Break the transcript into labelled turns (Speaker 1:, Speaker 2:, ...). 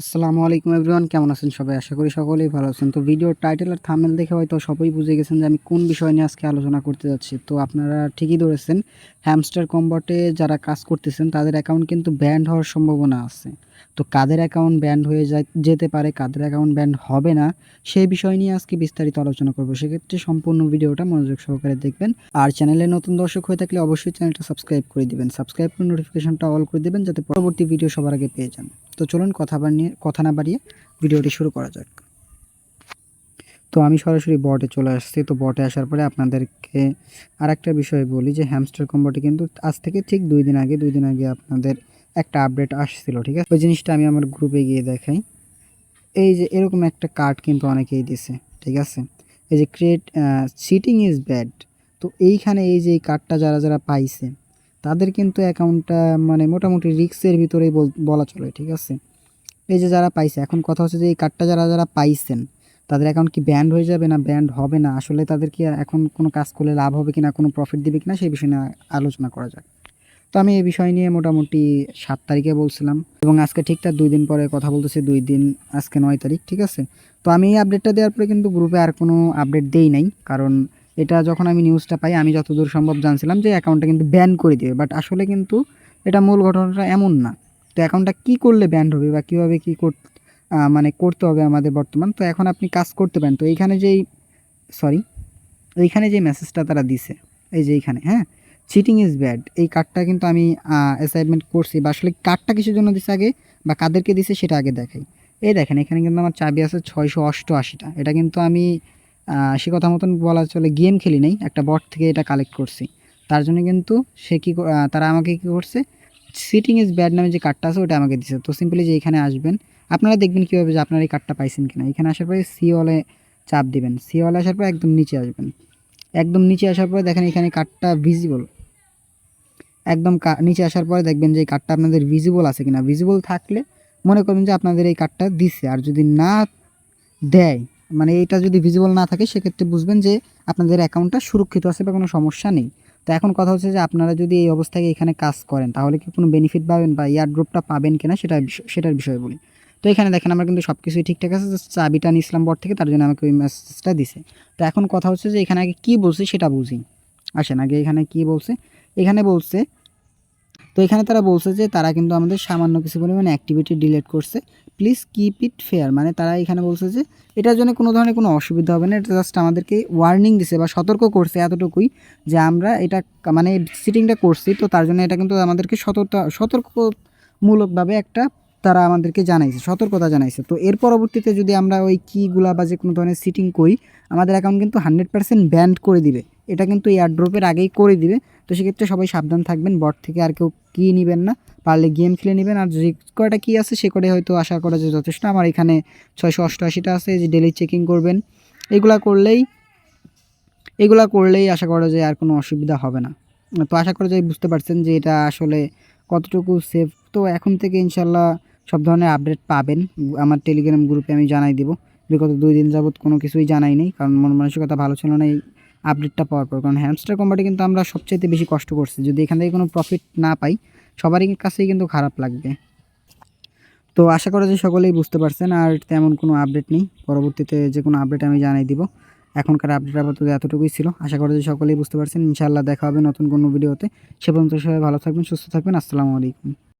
Speaker 1: আসসালামু আলাইকুম এভরিওয়ান, কেমন আছেন সবাই? আশা করি সকলেই ভালো আছেন। তো ভিডিও টাইটেল আর থামেল দেখে হয়তো সবাই বুঝে গেছেন যে আমি কোন বিষয় নিয়ে আজকে আলোচনা করতে যাচ্ছি। তো আপনারা ঠিকই ধরেছেন হ্যামস্টার কম্বটে যারা কাজ করতেছেন, তাদের অ্যাকাউন্ট কিন্তু ব্যান্ড হওয়ার সম্ভাবনা আছে। তো কাদের অ্যাকাউন্ট ব্যান্ড হয়ে যায়, যেতে পারে, কাদের অ্যাকাউন্ট ব্যান্ড হবে না, সেই বিষয় নিয়ে আজকে বিস্তারিত আলোচনা করব। সেক্ষেত্রে সম্পূর্ণ ভিডিওটা মনোযোগ সহকারে দেখবেন। আর চ্যানেলে নতুন দর্শক হয়ে থাকলে অবশ্যই চ্যানেলটা সাবস্ক্রাইব করে দিবেন। সাবস্ক্রাইব করে নোটিফিকেশনটা অল করে দেবেন, যাতে পরবর্তী ভিডিও সবার আগে পেয়ে যান। তো চলুন কথা বানিয়ে কথা না বাড়িয়ে ভিডিওটি শুরু করা যাক। তো আমি সরাসরি বটে চলে আসছি। তো বটে আসার পরে আপনাদেরকে আর একটা বিষয় বলি যে হ্যামস্টার কম্বোটি কিন্তু আজ থেকে ঠিক দুই দিন আগে, দুই দিন আগে আপনাদের একটা আপডেট আসছিল, ঠিক আছে? ওই জিনিসটা আমি আমার গ্রুপে গিয়ে দেখাই। এই যে এরকম একটা কার্ড কিন্তু অনেকেই দিছে, ঠিক আছে? এই যে ক্রিয়েট চিটিং ইজ ব্যাড তো এইখানে এই যে এই কার্ডটা যারা যারা পাইছে তাদের কিন্তু অ্যাকাউন্টটা মানে মোটামুটি রিক্সের ভিতরেই বল- চলে, ঠিক আছে? এই যে যারা পাইছে, এখন কথা হচ্ছে যে এই কার্ডটা যারা যারা পাইছেন, তাদের অ্যাকাউন্ট কি ব্যান্ড হয়ে যাবে না ব্যান্ড হবে না? আসলে তাদের কি এখন কোনো কাজ করলে লাভ হবে কি না কোনো প্রফিট দিবে কিনা, সেই বিষয় আলোচনা করা যাক। তো আমি এই বিষয় নিয়ে মোটামুটি সাত তারিখে বলছিলাম এবং আজকে ঠিক তার দুই দিন পরে কথা বলতেছি, দুই দিন, আজকে নয় তারিখ, ঠিক আছে? তো আমি এই আপডেটটা দেওয়ার পরে কিন্তু গ্রুপে আর কোনো আপডেট দেই নাই, কারণ এটা যখন আমি নিউজটা পাই, আমি যতদূর সম্ভব জানছিলাম যে অ্যাকাউন্টটা কিন্তু ব্যান করে দিবে। বাট আসলে কিন্তু এটা মূল ঘটনাটা এমন না। তো অ্যাকাউন্টটা কী করলে ব্যান্ড হবে বা কীভাবে কী কর মানে করতে হবে আমাদের বর্তমান? তো এখন আপনি কাজ করতে পারেন। তো এইখানে যেই সরি এইখানে যে মেসেজটা তারা দিছে, এই যে এইখানে হ্যাঁ? চিটিং ইজ ব্যাড এই কার্ডটা কিন্তু আমি অ্যাসাইনমেন্ট করছি। বা আসলে কার্ডটা কিসের জন্য দিছে আগে? বা কাদেরকে দিছে সেটা আগে দেখাই। এই দেখেন, এখানে কিন্তু আমার চাবি আছে ছয়শো অষ্টআশিটা। এটা কিন্তু আমি সে কথা মতন বলা চলে গেম খেলি নাই, একটা বট থেকে এটা কালেক্ট করছি। তার জন্য কিন্তু সে কী তারা আমাকে কী করছে? সিটিং ইজ ব্যাড নামে যে কার্ডটা আছে ওটা আমাকে দিছে। তো সিম্পলি যে এখানে আসবেন, আপনারা দেখবেন কীভাবে যে আপনারা এই কার্ডটা পাইছেন কিনা। এখানে আসার পরে সি ওয়ালে চাপ দিবেন। সি ওয়ালে আসার পর একদম নিচে আসবেন। একদম নিচে আসার পরে দেখেন এখানে কার্ডটা ভিজিবল একদম নিচে আসার পরে দেখবেন যে এই কার্ডটা আপনাদের ভিজিবল আছে কিনা। ভিজিবল থাকলে মনে করবেন যে আপনাদের এই কার্ডটা দিছে। আর যদি না দেয় মানে এটা যদি ভিজিবল না থাকে, সেক্ষেত্রে বুঝবেন যে আপনাদের অ্যাকাউন্টটা সুরক্ষিত আছে বা কোনো সমস্যা নেই। তো এখন কথা হচ্ছে যে আপনারা যদি এই অবস্থায় এখানে কাজ করেন, তাহলে কি কোনো বেনিফিট পাবেন বা ইয়ার ড্রপটা পাবেন কিনা সেটা সেটার বিষয়ে বলি। তো এখানে দেখেন আমরা কিন্তু সব কিছুই ঠিকঠাক আছে চাবিটা নিয়েছিলাম বট থেকে, তার জন্য আমাকে ওই মেসেজটা দিছে। তো এখন কথা হচ্ছে যে এখানে আগে কী বলছে সেটা বুঝি। আসেন, আগে এখানে কি বলছে? এখানে বলছে তো এখানে তারা বলছে যে তারা কিন্তু আমাদের সামান্য কিছু পরিমাণে অ্যাক্টিভিটি ডিলিট করছে। প্লিজ কিপ ইট ফেয়ার মানে তারা এখানে বলছে যে এটার জন্য কোনো ধরনের কোনো অসুবিধা হবে না। এটা জাস্ট আমাদেরকে ওয়ার্নিং দিছে বা সতর্ক করছে এতটুকুই যে আমরা এটা মানে সিটিংটা করছি। তো তার জন্য এটা কিন্তু আমাদেরকে সতর্ক সতর্কমূলকভাবে একটা তারা আমাদেরকে জানাইছে, সতর্কতা জানাইছে। তো এর পরবর্তীতে যদি আমরা ওই কিগুলা বা যে কোনো ধরনের সিটিং করি, আমাদের অ্যাকাউন্ট কিন্তু হান্ড্রেড পার্সেন্ট ব্যান্ড করে দিবে। এটা কিন্তু এয়ারড্রপের আগেই করে দিবে। তো সেক্ষেত্রে সবাই সাবধান থাকবেন বট থেকে আর কেউ কী নেবেন না। পারলে গেম খেলে নেবেন, আর যে কয়টা কী আছে সে করে হয়তো আশা করা যায় যথেষ্ট। আমার এখানে ছয়শো অষ্টআশিটা আছে যে ডেলি চেকিং করবেন। এগুলা করলেই এগুলা করলেই আশা করা যায় আর কোনো অসুবিধা হবে না। তো আশা করা যায় বুঝতে পারছেন যে এটা আসলে কতটুকু সেফ তো এখন থেকে ইনশাল্লাহ সব ধরনের আপডেট পাবেন। আমার টেলিগ্রাম গ্রুপে আমি জানাই দিব। বিগত দুই দিন যাবত কোনো কিছুই জানাই নেই, কারণ মন মানসিকতা ভালো ছিল না, এই আপডেটটা পাওয়ার পর, কারণ হ্যামস্টার কোম্পানি কিন্তু আমরা সবচেয়ে বেশি কষ্ট করছি। যদি এখান থেকে কোনো প্রফিট না পাই, সবারই কাছেই কিন্তু খারাপ লাগবে। তো আশা করা যে সকলেই বুঝতে পারছেন, আর তেমন কোনো আপডেট নেই। পরবর্তীতে যে কোনো আপডেট আমি জানাই দিব। এখনকার আপডেট আপাতত এতটুকুই ছিল। আশা করা যে সকলেই বুঝতে পারছেন। ইনশাআল্লাহ দেখা হবে নতুন কোনো ভিডিওতে সে পর্যন্ত সবাই ভালো থাকবেন, সুস্থ থাকবেন। আসসালামু আলাইকুম।